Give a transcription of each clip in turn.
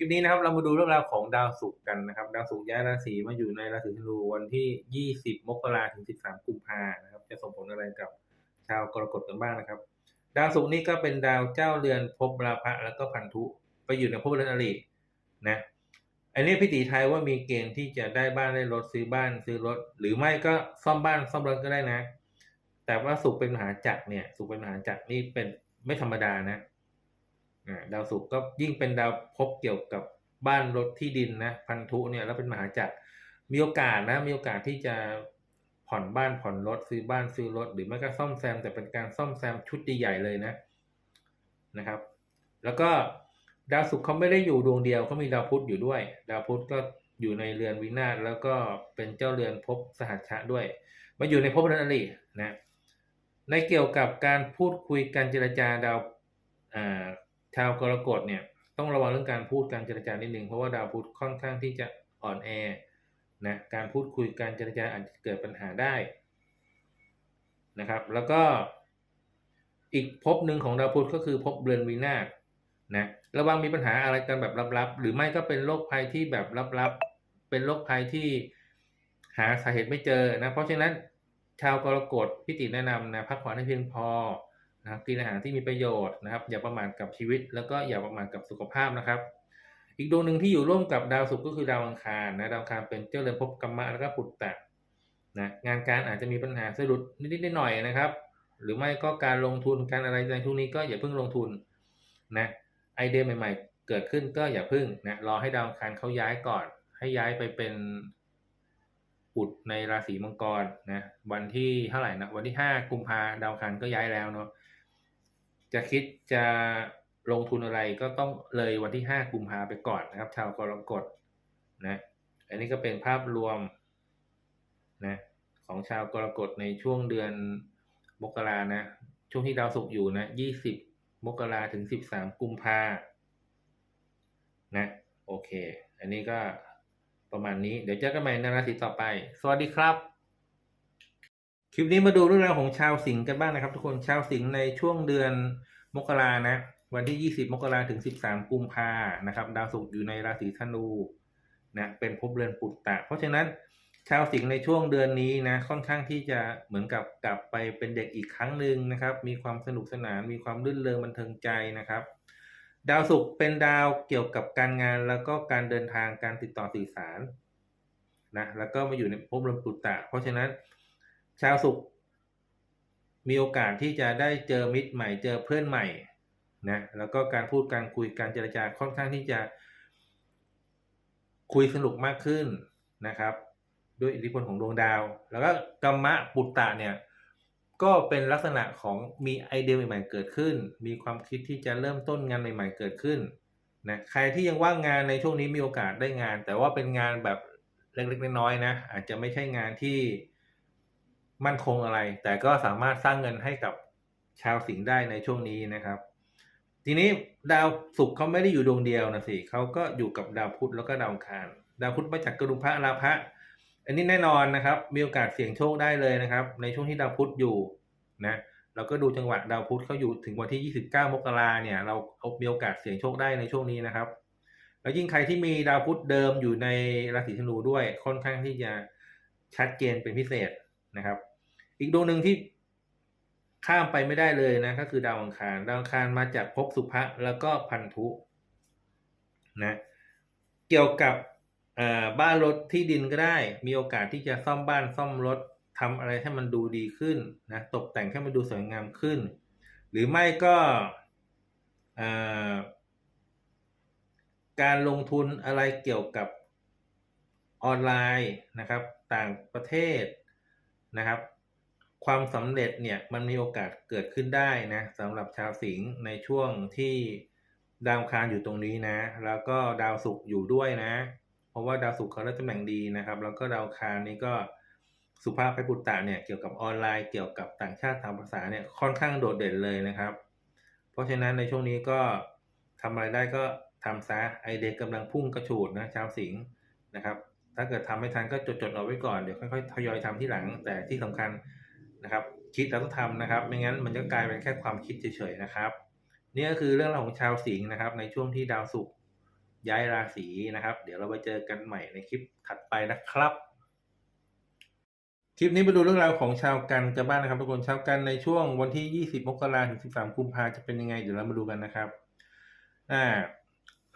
ลิปนี้นะครับเรามาดูเรื่องราวของดาวศุกร์กันนะครับ ดาวศุกร์ย้ายราศีมาอยู่ในราศีธนูวันที่ 20 มกราถึง 13 กุมภานะครับ จะส่งผลอะไรกับชาวกรกฎกันบ้างนะครับ ดาวศุกร์นี่ก็เป็นดาวเจ้าเรือนภพราพะแล้วก็พันธุไปอยู่ในภพเรือนอรินะอันนี้พิธีไทยว่ามีเกณฑ์ที่จะได้บ้านได้รถซื้อบ้านซื้อรถ หรือไม่ก็ซ่อมบ้านซ่อมรถก็ได้นะ แต่ว่าสุขเป็นมหาจักรเนี่ยสุขเป็นมหาจักรนี่เป็นไม่ธรรมดานะ ดาวศุกร์ก็ยิ่งเป็นดาวภพเกี่ยวกับบ้านรถที่ดินนะพันธุเนี่ยแล้วเป็นมหาจักรมีโอกาสนะมีโอกาสที่จะผ่อนบ้านผ่อนรถซื้อบ้านซื้อรถ หรือไม่ก็ซ่อมแซมแต่เป็นการซ่อมแซมชุดใหญ่เลยนะนะครับ แล้วก็ดาวศุกร์เขาไม่ได้อยู่ดวงเดียวเขามีดาวพุธอยู่ด้วย ดาวพุธก็อยู่ในเรือนวินาศแล้วก็เป็นเจ้าเรือนภพสหัชชะด้วย มาอยู่ในภพเรือนอรินะในเกี่ยวกับการพูดคุยการเจรจาดาว ชาวกรกฎเนี่ยต้องระวังเรื่องการพูดการเจรจานิดนึงเพราะว่าดาวพุธค่อนข้างที่จะอ่อนแอนะการพูดคุยการเจรจาอาจจะเกิดปัญหาได้นะครับ แล้วก็อีกภพหนึ่งของดาวพุธก็คือภพเรือนวินาศนะระวังมีปัญหาอะไรกันแบบลับๆ หรือไม่ก็เป็นโรคภัยที่แบบลับๆ เป็นโรคภัยที่หาสาเหตุไม่เจอนะเพราะฉะนั้นชาวกรกฎพิติแนะนำนะพักผ่อนให้เพียงพอ นะครับกินอาหารที่มีประโยชน์นะครับ อย่าประมาทกับชีวิต แล้วก็อย่าประมาทกับสุขภาพนะครับ อีกดวงหนึ่งที่อยู่ร่วมกับดาวศุกร์ก็คือดาวอังคารนะดาวอังคารเป็นเจ้าเรือนภพกรรมะแล้วก็ปุตตะนะงานการอาจจะมีปัญหาสะดุดนิดๆหน่อยๆนะครับ หรือไม่ก็การลงทุนการอะไรในช่วงนี้ก็อย่าเพิ่งลงทุนนะไอเดียใหม่ ๆ เกิดขึ้นก็อย่าเพิ่งนะรอให้ดาวอังคารเขาย้ายก่อน ให้ย้ายไปเป็นอุดในราศีมังกรนะวันที่เท่าไหร่นะวันที่ห้ากุมภาดาวอังคารก็ย้ายแล้วเนาะ จะคิดจะลงทุนอะไรก็ต้องเลยวันที่ห้ากุมภาไปก่อนนะครับ ชาวกรกฎนะ อันนี้ก็เป็นภาพรวมนะของชาวกรกฎในช่วงเดือนมกรานะ ช่วงที่ดาวศุกร์อยู่นะยี่สิบมกราถึงสิบสามกุมภานะ โอเค อันนี้ก็ประมาณนี้ เดี๋ยวเจอกันใหม่ในราศีต่อไป สวัสดีครับ คลิปนี้มาดูเรื่องราวของชาวสิงห์กันบ้างนะครับ ทุกคนชาวสิงห์ในช่วงเดือนมกรานะ วันที่ 20 มกราถึง 13 กุมภานะครับ ดาวศุกร์อยู่ในราศีธนูนะเป็นภพเรือนปุตตะ เพราะฉะนั้นชาวสิงห์ในช่วงเดือนนี้นะค่อนข้างที่จะเหมือนกับกลับไปเป็นเด็กอีกครั้งหนึ่งนะครับ มีความสนุกสนานมีความรื่นเริงบันเทิงใจนะครับ ดาวศุกร์เป็นดาวเกี่ยวกับการงานแล้วก็การเดินทางการติดต่อสื่อสารนะแล้วก็มาอยู่ในภพเรือนปุตตะ เพราะฉะนั้น ชาวศุกร์มีโอกาสที่จะได้เจอมิตรใหม่เจอเพื่อนใหม่นะแล้วก็การพูดการคุยการเจรจาค่อนข้างที่จะ คุยสนุกมากขึ้นนะครับ ด้วยอิทธิพลของดวงดาว แล้วก็กรรมะปุตตะเนี่ยก็เป็นลักษณะของมีไอเดียใหม่ๆเกิดขึ้น มีความคิดที่จะเริ่มต้นงานใหม่ ๆ เกิดขึ้นนะใครที่ยังว่างงานในช่วงนี้มีโอกาสได้งาน แต่ว่าเป็นงานแบบเล็กๆน้อยๆนะอาจจะไม่ใช่งานที่ มั่นคงอะไร แต่ก็สามารถสร้างเงินให้กับชาวสิงห์ได้ในช่วงนี้นะครับ ทีนี้ดาวศุกร์เขาไม่ได้อยู่ดวงเดียวนะสิเขาก็อยู่กับดาวพุธแล้วก็ดาวอังคารดาวพุธมาจากกรุงพระราพะอันนี้แน่นอนนะครับ มีโอกาสเสี่ยงโชคได้เลยนะครับ ในช่วงที่ดาวพุธอยู่นะเราก็ดูจังหวะดาวพุธเขาอยู่ถึงวันที่ 29 มกราเนี่ย เราเอามีโอกาสเสี่ยงโชคได้ในช่วงนี้นะครับ แล้วยิ่งใครที่มีดาวพุธเดิมอยู่ในราศีธนูด้วยค่อนข้างที่จะชัดเจนเป็นพิเศษนะครับ อีกดวงหนึ่งที่ข้ามไปไม่ได้เลยนะ ก็คือดาวอังคาร ดาวอังคารมาจากภพสุภะแล้วก็พันธุนะเกี่ยวกับบ้านรถที่ดินก็ได้ มีโอกาสที่จะซ่อมบ้านซ่อมรถทำอะไรให้มันดูดีขึ้นนะตกแต่งให้มันดูสวยงามขึ้น หรือไม่ก็การลงทุนอะไรเกี่ยวกับออนไลน์นะครับ ต่างประเทศนะครับ ความสำเร็จเนี่ยมันมีโอกาสเกิดขึ้นได้นะสำหรับชาวสิงห์ในช่วงที่ดาวคารอยู่ตรงนี้นะ แล้วก็ดาวศุกร์อยู่ด้วยนะ เพราะว่าดาวศุกร์เขาได้ตำแหน่งดีนะครับ แล้วก็ดาวคารนี้ก็สุภาพไพปุตตะเนี่ยเกี่ยวกับออนไลน์เกี่ยวกับต่างชาติทางภาษาเนี่ยค่อนข้างโดดเด่นเลยนะครับ เพราะฉะนั้นในช่วงนี้ก็ทำอะไรได้ก็ทำซะไอเด็กกำลังพุ่งกระฉูดนะชาวสิงห์นะครับ ถ้าเกิดทำไม่ทันก็จดๆเอาไว้ก่อนเดี๋ยวค่อยๆทยอยทำที่หลังแต่ที่สำคัญ นะครับ คิดแล้วต้องทำนะครับ ไม่งั้นมันจะกลายเป็นแค่ความคิดเฉยๆนะครับนี่ก็คือเรื่องราวของชาวสิงห์นะครับ ในช่วงที่ดาวศุกร์ย้ายราศีนะครับ เดี๋ยวเราไปเจอกันใหม่ในคลิปถัดไปนะครับ คลิปนี้ไปดูเรื่องราวของชาวกันกันบ้างนะครับทุกคนชาวกันในช่วงวันที่ 20 มกราถึง 13 กุมภาจะเป็นยังไงเดี๋ยวเรามาดูกันนะครับอ่า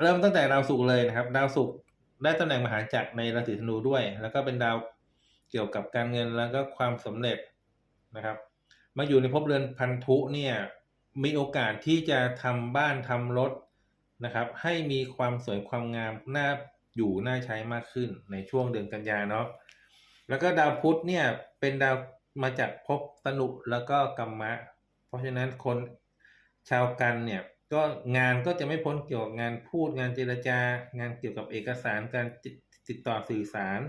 เริ่มตั้งแต่ดาวศุกร์เลยนะครับ ดาวศุกร์ได้ตำแหน่งมหาจักรในราศีธนูด้วย แล้วก็เป็นดาวเกี่ยวกับการเงินแล้วก็ความสำเร็จ นะครับ มาอยู่ในภพเรือนพันธุเนี่ยมีโอกาสที่จะทำบ้านทำรถนะครับ ให้มีความสวยความงามน่าอยู่น่าใช้มากขึ้นในช่วงเดือนกันยาเนาะแล้วก็ดาวพุธเนี่ยเป็นดาวมาจากภพตนุแล้วก็กัมมะ เพราะฉะนั้นคนชาวกันเนี่ยก็งานก็จะไม่พ้นเกี่ยวกับงานพูดงานเจรจา งานเกี่ยวกับเอกสารการติดต่อสื่อสาร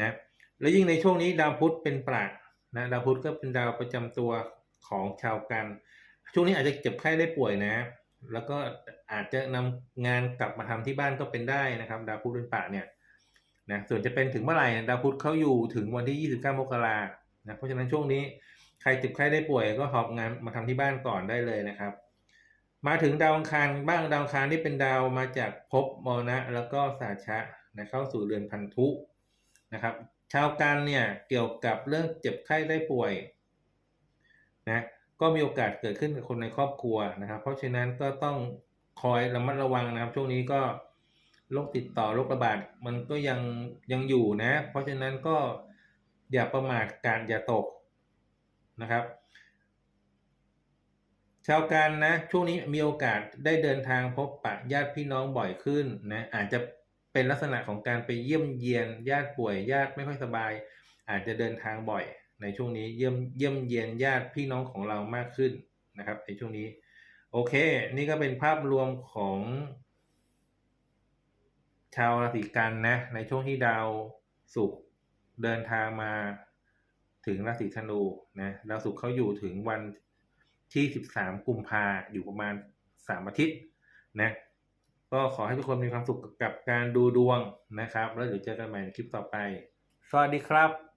นะและยิ่งในช่วงนี้ดาวพุธเป็นประ นะดาวพุธก็เป็นดาวประจำตัวของชาวกัน ช่วงนี้อาจจะเจ็บไข้ได้ป่วยนะ แล้วก็อาจจะนำงานกลับมาทำที่บ้านก็เป็นได้นะครับ ดาวพุธเป็นปะเนี่ยนะส่วนจะเป็นถึงเมื่อไหร่ดาวพุธเขาอยู่ถึงวันที่ 29 มกรานะเพราะฉะนั้นช่วงนี้ใครเจ็บไข้ได้ป่วยก็หอบงานมาทำที่บ้านก่อนได้เลยนะครับ มาถึงดาวอังคารบ้างดาวอังคารนี่เป็นดาวมาจากภพมรณะแล้วก็สาชะนะเข้าสู่เรือนพันธุนะครับ ชาวกันเนี่ยเกี่ยวกับเรื่องเจ็บไข้ได้ป่วยนะก็มีโอกาสเกิดขึ้นกับคนในครอบครัวนะครับ เพราะฉะนั้นก็ต้องคอยระมัดระวังนะครับ ช่วงนี้ก็โรคติดต่อโรคระบาดมันก็ยังยังอยู่นะ เพราะฉะนั้นก็อย่าประมาทการอย่าตกนะครับ ชาวกันนะช่วงนี้มีโอกาสได้เดินทางพบปะญาติพี่น้องบ่อยขึ้นนะอาจจะ เป็นลักษณะของการไปเยี่ยมเยียนญาติป่วยญาติไม่ค่อยสบาย อาจจะเดินทางบ่อย ในช่วงนี้เยี่ยมเยี่ยมเยียนญาติพี่น้องของเรามากขึ้นนะครับ ในช่วงนี้ โอเค นี่ก็เป็นภาพรวมของ ชาวราศีกันนะ ในช่วงที่ดาวศุกร์เดินทางมาถึงราศีธนูนะดาวศุกร์เขาอยู่ถึงวันที่ 13 กุมภาอยู่ประมาณ 3 อาทิตย์นะ ก็ขอให้ทุกคนมีความสุขกับการดูดวงนะครับ แล้วเดี๋ยวเจอกันใหม่ในคลิปต่อไป สวัสดีครับ